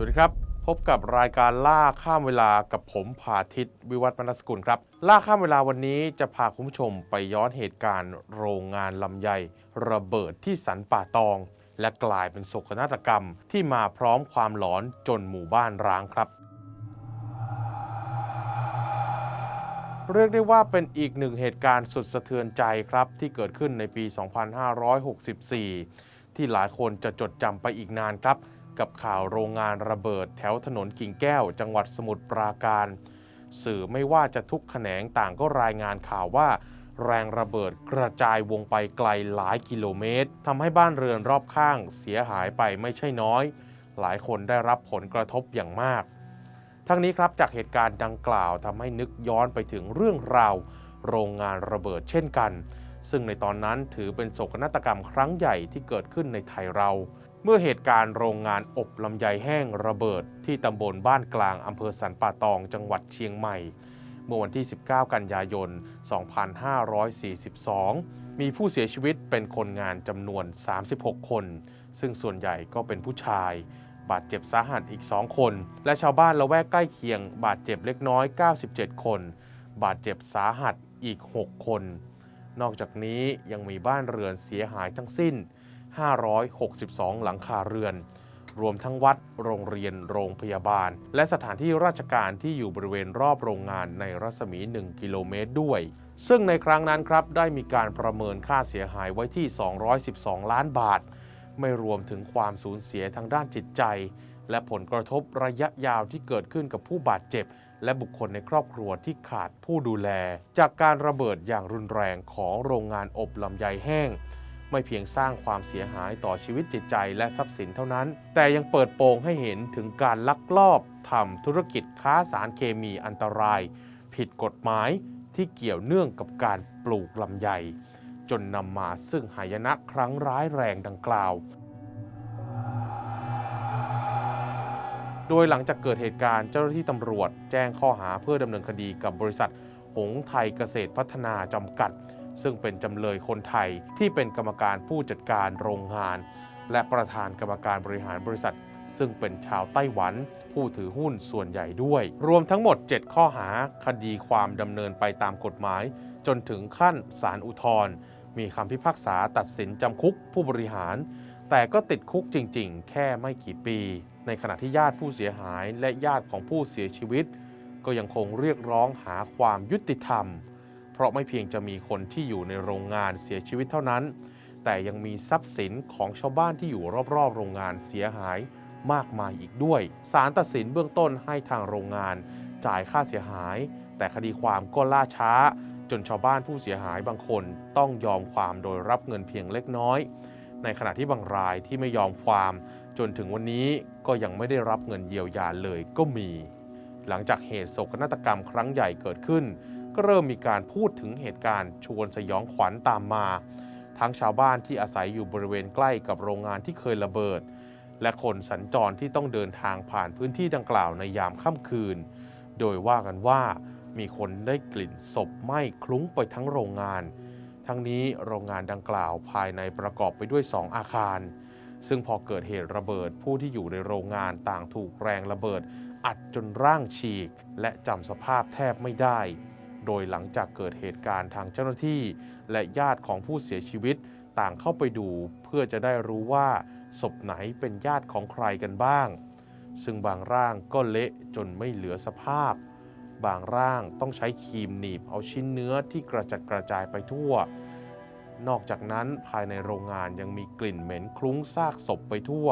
วัสดีครับ พบกับรายการล่าข้ามเวลากับผมพาทิตวิวัฒน์มนสกุลครับ ล่าข้ามเวลาวันนี้จะพาคุณผู้ชมไปย้อนเหตุการณ์โรงงานลำไย ระเบิดที่สันป่าตอง และกลายเป็นโศกนาฏกรรมที่มาพร้อมความหลอนจนหมู่บ้านร้างครับ เรียกได้ว่าเป็นอีกหนึ่งเหตุการณ์สุดสะเทือนใจครับ ที่เกิดขึ้นในปี 2564 ที่หลายคนจะจดจำไปอีกนานครับ กับข่าวโรงงานระเบิดแถวถนนกิ่งแก้ว จังหวัดสมุทรปราการ สื่อไม่ว่าจะทุกแขนงต่างก็รายงานข่าวว่า แรงระเบิดกระจายวงไปไกลหลายกิโลเมตรทำให้บ้านเรือนรอบข้างเสียหายไปไม่ใช่น้อย หลายคนได้รับผลกระทบอย่างมาก ทั้งนี้ครับจากเหตุการณ์ดังกล่าวทำให้นึกย้อนไปถึงเรื่องราวโรงงานระเบิดเช่นกันซึ่งในตอนนั้นถือเป็นโศกนาฏกรรมครั้งใหญ่ที่เกิดขึ้นในไทยเรา มื่อเหตุการณ์โรงงานอบลำไยแห้งระเบิด ที่ตำบลบ้านกลางอำเภอสันป่าตองจังหวัดเชียงใหม่ เมื่อวันที่ 19 กันยายน 2542 มีผู้เสียชีวิตเป็นคนงานจำนวน 36 คน ซึ่งส่วนใหญ่ก็เป็นผู้ชาย บาดเจ็บสาหัสอีก 2 คน และชาวบ้านละแวกใกล้เคียง บาดเจ็บเล็กน้อย 97 คน บาดเจ็บสาหัสอีก 6 คน นอกจากนี้ยังมีบ้านเรือนเสียหายทั้งสิ้น 562 หลังคาเรือน รวมทั้งวัด โรงเรียน โรงพยาบาล และสถานที่ราชการที่อยู่บริเวณรอบโรงงานในรัศมี 1 กิโลเมตรด้วย ซึ่งในครั้งนั้นครับได้มีการประเมินค่าเสียหายไว้ที่ 212 ล้านบาท ไม่รวมถึงความสูญเสียทางด้านจิตใจ และผลกระทบระยะยาวที่เกิดขึ้นกับผู้บาดเจ็บและบุคคลในครอบครัวที่ขาดผู้ดูแล จากการระเบิดอย่างรุนแรงของโรงงานอบลำไยแห้ง ไม่เพียงสร้างความเสียหายต่อชีวิตจิตใจและทรัพย์สินเท่านั้น แต่ยังเปิดโปงให้เห็นถึงการลักลอบทำธุรกิจค้าสารเคมีอันตราย ผิดกฎหมายที่เกี่ยวเนื่องกับการปลูกลำไย จนนำมาซึ่งหายนะครั้งร้ายแรงดังกล่าว โดยหลังจากเกิดเหตุการณ์เจ้าหน้าที่ตำรวจ แจ้งข้อหาเพื่อดำเนินคดีกับบริษัท หงไทยเกษตรพัฒนาจำกัด ซึ่งเป็นจำเลยคนไทยที่เป็นกรรมการผู้จัดการโรงงาน และประธานกรรมการบริหารบริษัท ซึ่งเป็นชาวไต้หวัน ผู้ถือหุ้นส่วนใหญ่ด้วย รวมทั้งหมด 7 ข้อหาคดีความดำเนินไปตามกฎหมาย จนถึงขั้นศาลอุทธรณ์มีคำพิพากษาตัดสินจำคุกผู้บริหาร แต่ก็ติดคุกจริง ๆ แค่ไม่กี่ปี ในขณะที่ญาติผู้เสียหายและญาติของผู้เสียชีวิต ก็ยังคงเรียกร้องหาความยุติธรรม เพราะไม่เพียงจะมีคนที่อยู่ในโรงงานเสียชีวิตเท่านั้น แต่ยังมีทรัพย์สินของชาวบ้านที่อยู่รอบๆ โรงงานเสียหายมากมายอีกด้วยศาลตัดสินเบื้องต้นให้ทางโรงงานจ่ายค่าเสียหาย แต่คดีความก็ล่าช้า จนชาวบ้านผู้เสียหายบางคนต้องยอมความโดยรับเงินเพียงเล็กน้อย ในขณะที่บางรายที่ไม่ยอมความจนถึงวันนี้ก็ยังไม่ได้รับเงินเยียวยาเลยก็มี หลังจากเหตุโศกนาฏกรรมครั้งใหญ่เกิดขึ้น ก็เริ่มมีการพูดถึงเหตุการณ์ชวนสยองขวัญตามมา ทั้งชาวบ้านที่อาศัยอยู่บริเวณใกล้กับโรงงานที่เคยระเบิด และคนสัญจรที่ต้องเดินทางผ่านพื้นที่ดังกล่าวในยามค่ำคืน โดยว่ากันว่ามีคนได้กลิ่นศพไหม้คลุ้งไปทั้งโรงงาน ทั้งนี้โรงงานดังกล่าวภายในประกอบไปด้วย 2 อาคาร ซึ่งพอเกิดเหตุระเบิดผู้ที่อยู่ในโรงงานต่างถูกแรงระเบิด อัดจนร่างฉีก และจำสภาพแทบไม่ได้ โดยหลังจากเกิดเหตุการณ์ทางเจ้าหน้าที่ และญาติของผู้เสียชีวิตต่างเข้าไปดูเพื่อจะได้รู้ว่าศพไหนเป็นญาติของใครกันบ้าง ซึ่งบางร่างก็เละจนไม่เหลือสภาพ บางร่างต้องใช้ครีมหนีบเอาชิ้นเนื้อที่กระจัดกระจายไปทั่ว นอกจากนั้นภายในโรงงานยังมีกลิ่นเหม็นคลุ้งซากศพไปทั่ว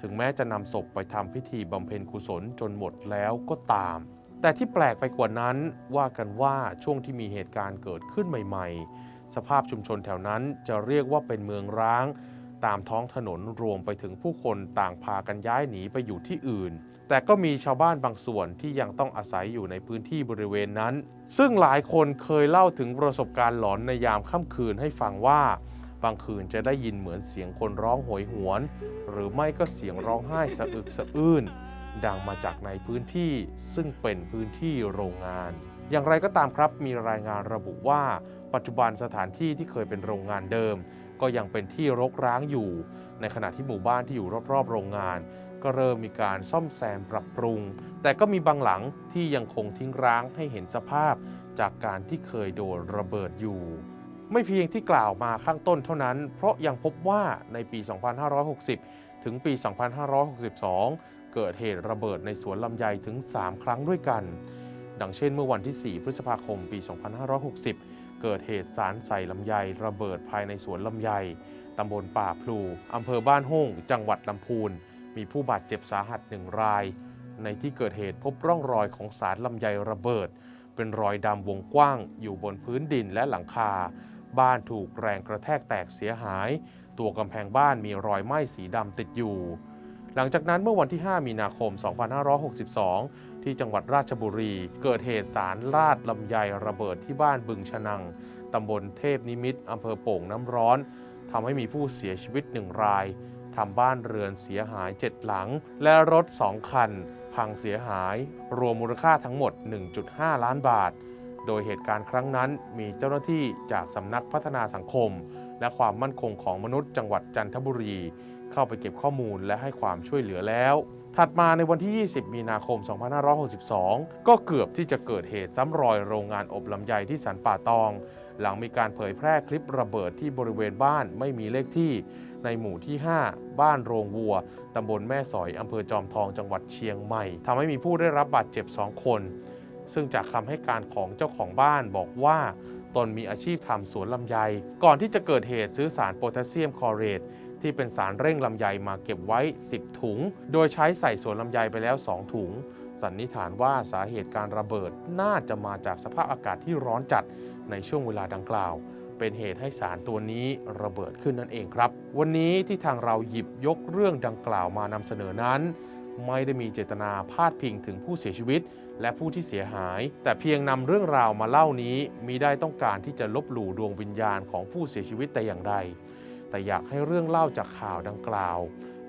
ถึงแม้จะนำศพไปทำพิธีบำเพ็ญกุศลจนหมดแล้วก็ตาม แต่ที่แปลกไปกว่านั้นว่ากันว่าช่วงที่มีเหตุการณ์เกิดขึ้นใหม่ ๆ สภาพชุมชนแถวนั้นจะเรียกว่าเป็นเมืองร้าง ตามท้องถนนรวมไปถึงผู้คนต่างพากันย้ายหนีไปอยู่ที่อื่น แต่ก็มีชาวบ้านบางส่วนที่ยังต้องอาศัยอยู่ในพื้นที่บริเวณนั้น ซึ่งหลายคนเคยเล่าถึงประสบการณ์หลอนในยามค่ำคืนให้ฟังว่าบางคืนจะได้ยินเหมือนเสียงคนร้องโหยหวน หรือไม่ก็เสียงร้องไห้สะอึกสะอื้น ดังมาจากในพื้นที่ซึ่งเป็นพื้นที่โรงงาน อย่างไรก็ตามครับมีรายงานระบุว่า ปัจจุบันสถานที่ที่เคยเป็นโรงงานเดิม ก็ยังเป็นที่รกร้างอยู่ ในขณะที่หมู่บ้านที่อยู่รอบๆ โรงงาน ก็เริ่มมีการซ่อมแซมปรับปรุง แต่ก็มีบางหลังที่ยังคงทิ้งร้างให้เห็นสภาพ จากการที่เคยโดนระเบิดอยู่ไม่เพียงที่กล่าวมาข้างต้นเท่านั้น เพราะยังพบว่าในปี 2560 ถึงปี 2562 เกิดเหตุระเบิดในสวนลำไยถึง 3 ครั้งด้วยกัน ดังเช่นเมื่อวันที่ 4 พฤษภาคมปี 2560 เกิดเหตุสารใส่ลำไยระเบิดภายในสวนลำไยตำบลป่าพลูอำเภอบ้านโฮ่งจังหวัดลำพูน มีผู้บาดเจ็บสาหัสหนึ่งราย ในที่เกิดเหตุพบร่องรอยของสารลำไยระเบิด เป็นรอยดำวงกว้างอยู่บนพื้นดินและหลังคา บ้านถูกแรงกระแทกแตกเสียหาย ตัวกำแพงบ้านมีรอยไหม้สีดำติดอยู่ หลังจากนั้นเมื่อวันที่ 5 มีนาคม 2562 ที่จังหวัดราชบุรี เกิดเหตุสารลาดลำไยระเบิดที่บ้านบึงชะนังตำบลเทพนิมิตอำเภอโป่งน้ำร้อนทำให้มีผู้เสียชีวิตหนึ่งรายทำบ้านเรือนเสียหาย 7 หลัง และรถ 2 คัน พังเสียหาย รวมมูลค่าทั้งหมด 1.5 ล้านบาท โดยเหตุการณ์ครั้งนั้นมีเจ้าหน้าที่จากสำนักพัฒนาสังคม และความมั่นคงของมนุษย์จังหวัดจันทบุรีเข้าไปเก็บข้อมูลและให้ความช่วยเหลือแล้ว ถัดมาในวันที่ 20 มีนาคม 2562 ก็เกือบที่จะเกิดเหตุซ้ำรอยโรงงานอบลำไยที่สันป่าตอง หลังมีการเผยแพร่คลิประเบิดที่บริเวณบ้านไม่มีเลขที่ ในหมู่ที่ 5 บ้านโรงวัวตำบลแม่สอยอำเภอจอมทองจังหวัดเชียงใหม่ทำให้มีผู้ได้รับบาดเจ็บ 2 คน ซึ่งจากคำให้การของเจ้าของบ้านบอกว่าตนมีอาชีพทำสวนลำไย ก่อนที่จะเกิดเหตุซื้อสารโพแทสเซียมคลอเรต ที่เป็นสารเร่งลำไยมาเก็บไว้ 10 ถุง โดยใช้ใส่สวนลำไยไปแล้ว 2 ถุง สันนิษฐานว่าสาเหตุการระเบิดน่าจะมาจากสภาพอากาศที่ร้อนจัดในช่วงเวลาดังกล่าว เป็นเหตุให้สารตัวนี้ระเบิดขึ้นนั่นเองครับ วันนี้ที่ทางเราหยิบยกเรื่องดังกล่าวมานำเสนอนั้น ไม่ได้มีเจตนาพาดพิงถึงผู้เสียชีวิต และผู้ที่เสียหาย แต่เพียงนำเรื่องราวมาเล่านี้มิได้ต้องการที่จะลบหลู่ดวงวิญญาณของผู้เสียชีวิตแต่อย่างใด แต่อยากให้เรื่องเล่าจากข่าวดังกล่าว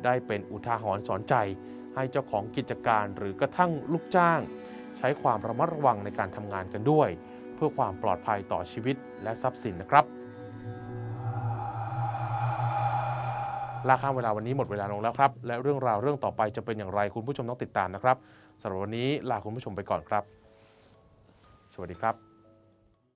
ได้เป็นอุทาหรณ์สอนใจ ให้เจ้าของกิจการหรือกระทั่งลูกจ้าง ใช้ความระมัดระวังในการทำงานกันด้วย เพื่อความปลอดภัยต่อชีวิตและทรัพย์สินนะครับลาข้ามเวลาวันนี้หมดเวลาลงแล้วครับ และเรื่องราวเรื่องต่อไปจะเป็นอย่างไรคุณผู้ชมต้องติดตามนะครับสำหรับวันนี้ลาคุณผู้ชมไปก่อนครับ สวัสดีครับ